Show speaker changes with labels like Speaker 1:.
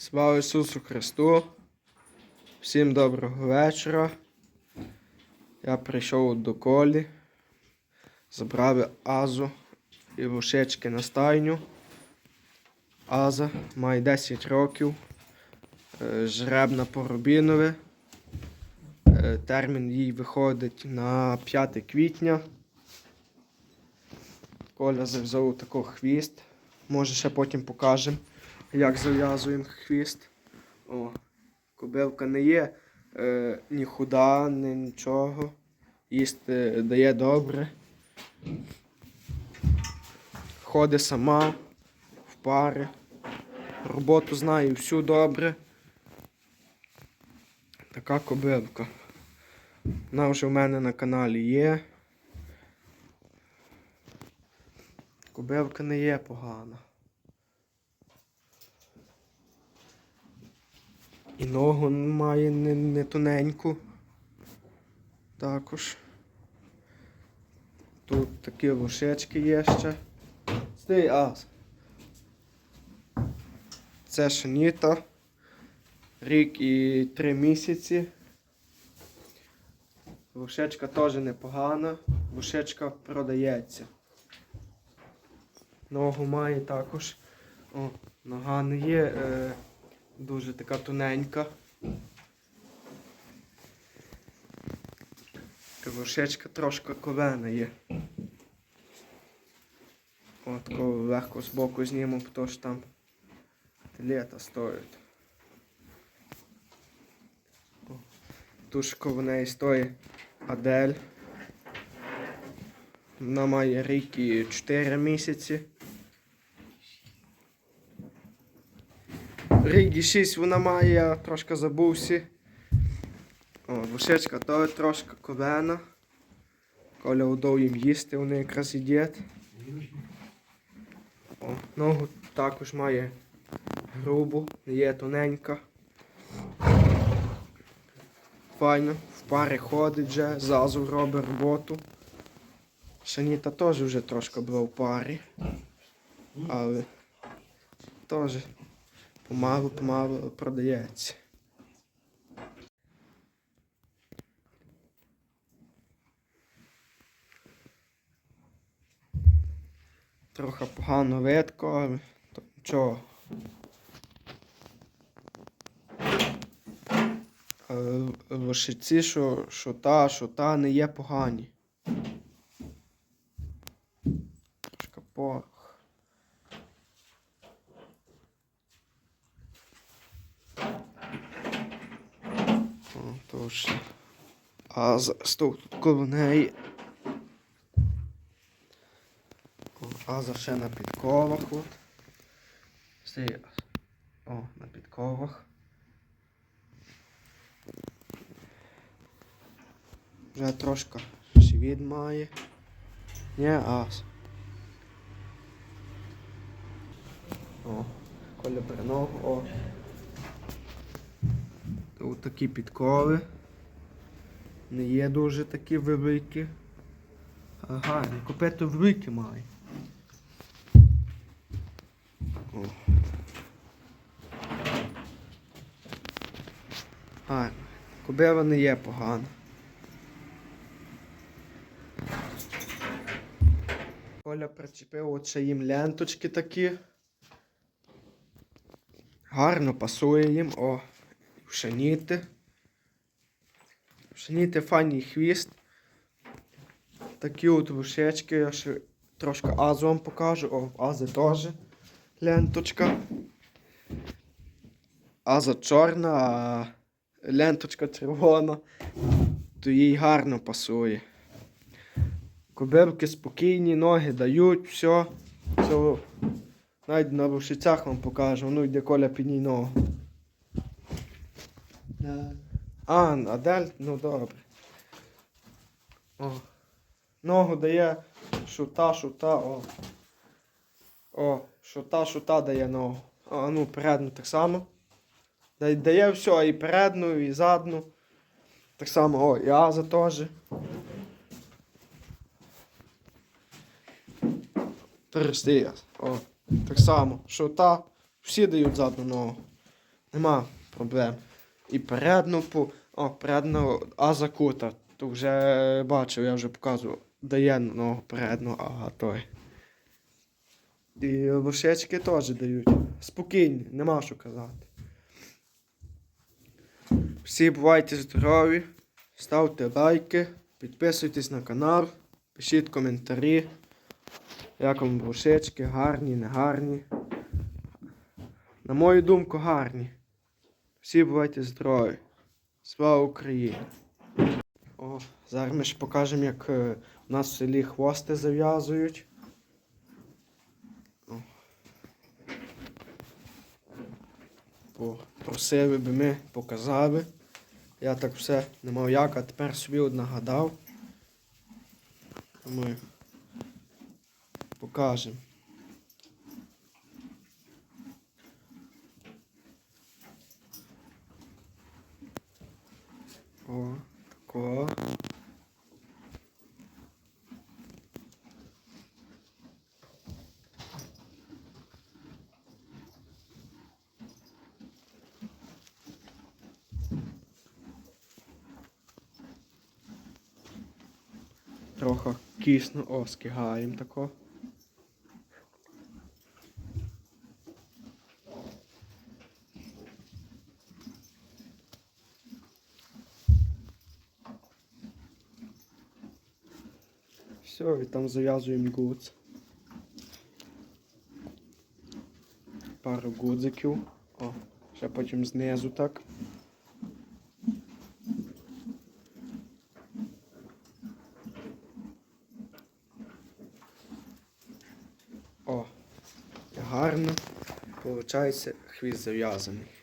Speaker 1: Слава Ісусу Христу! Всім доброго вечора. Я прийшов до колі, забрав Азу і вушечки на стайню. Аза має 10 років, е, жребна по Рубінове. Е, Термін їй виходить на 5 квітня. Коля зав'язав таку хвіст. Може ще потім покажемо, як зав'язуємо хвіст. О, кобилка не є е, ні худа, ні нічого. Їсти дає добре. Ходить сама в пари. Роботу знає всю добре. Така кобилка. Вона вже в мене на каналі є. Кобилка не є погана. І ногу має не, не тоненьку. Також. Тут такі вушечки є ще. Стій, ас. Це шаніта. Рік і три місяці. Вушечка теж непогана. Вушечка продається. Ногу має також. О, нога не є е, дуже така тоненька. Кавушечка трошки ковена є. От тако легко з боку зніму, то ж там літа стоїть. О, Тушко в неї стоїть Адель. Вона має рік і 4 місяці. Рік 6 вона має, трошки забувся. О, вушечка то трошки ковена. Коля удав їм їсти, вони якраз їдять. Ногу також має грубу, є тоненька. Файно, в парі ходить вже, зазу робить роботу. Шаніта теж вже трошки була в парі. Але теж помалу-помалу продається. Трохи погано видко, але то нічого. Лошиці, що, що та, що та не є погані. Трошки порох. О, то ще. А зараз тут коло неї. О, Аза ще на підковах от. Стій. О, на підковах. Вже трошки живіт має. Ні, ас. О, коля переногу, о. Такі підкови. Не є дуже такі великі. Ага, копити великі має. О. Гарно. Кобила не є погана. Коля причепив от ще їм ленточки такі. Гарно пасує їм. О, шаніти. Шаніти файний хвіст. Такі от вушечки, я ще трошки азу вам покажу. О, ази теж ленточка. Аза чорна, а ленточка червона. То їй гарно пасує. Кобилки спокійні, ноги дають, все. все. Навіть на рушицях вам покажу. Ну йде коля підній ногу. А, Адель, ну добре. О. Ногу дає шута, шута, о. О, шута, шута дає ногу. А ну, передну так само. Дає, все, і передну, і задну. Так само, о, і Аза теж. Перестає. О, так само. Шута, всі дають задну ногу. Нема проблем. І передну по. О, передну а закута. То вже бачив, я вже показував. Дає ногу передну, а той. І лошечки теж дають. Спокійні, нема що казати. Всі бувайте здорові, ставте лайки, підписуйтесь на канал, пишіть коментарі. Як вам лошечки, гарні, не гарні. На мою думку, гарні. Всі бувайте здорові. Слава Україні! О, зараз ми ж покажемо, як е, у нас в селі хвости зав'язують. Просили би ми показали. Я так все не мав як, а тепер собі нагадав. Ми покажемо. О, тако. Трохи кисно, о, скигаємо тако. Все, і там зав'язуємо гудз. Пару гудзиків. О, ще потім знизу так. О, гарно. Получається хвіст зав'язаний.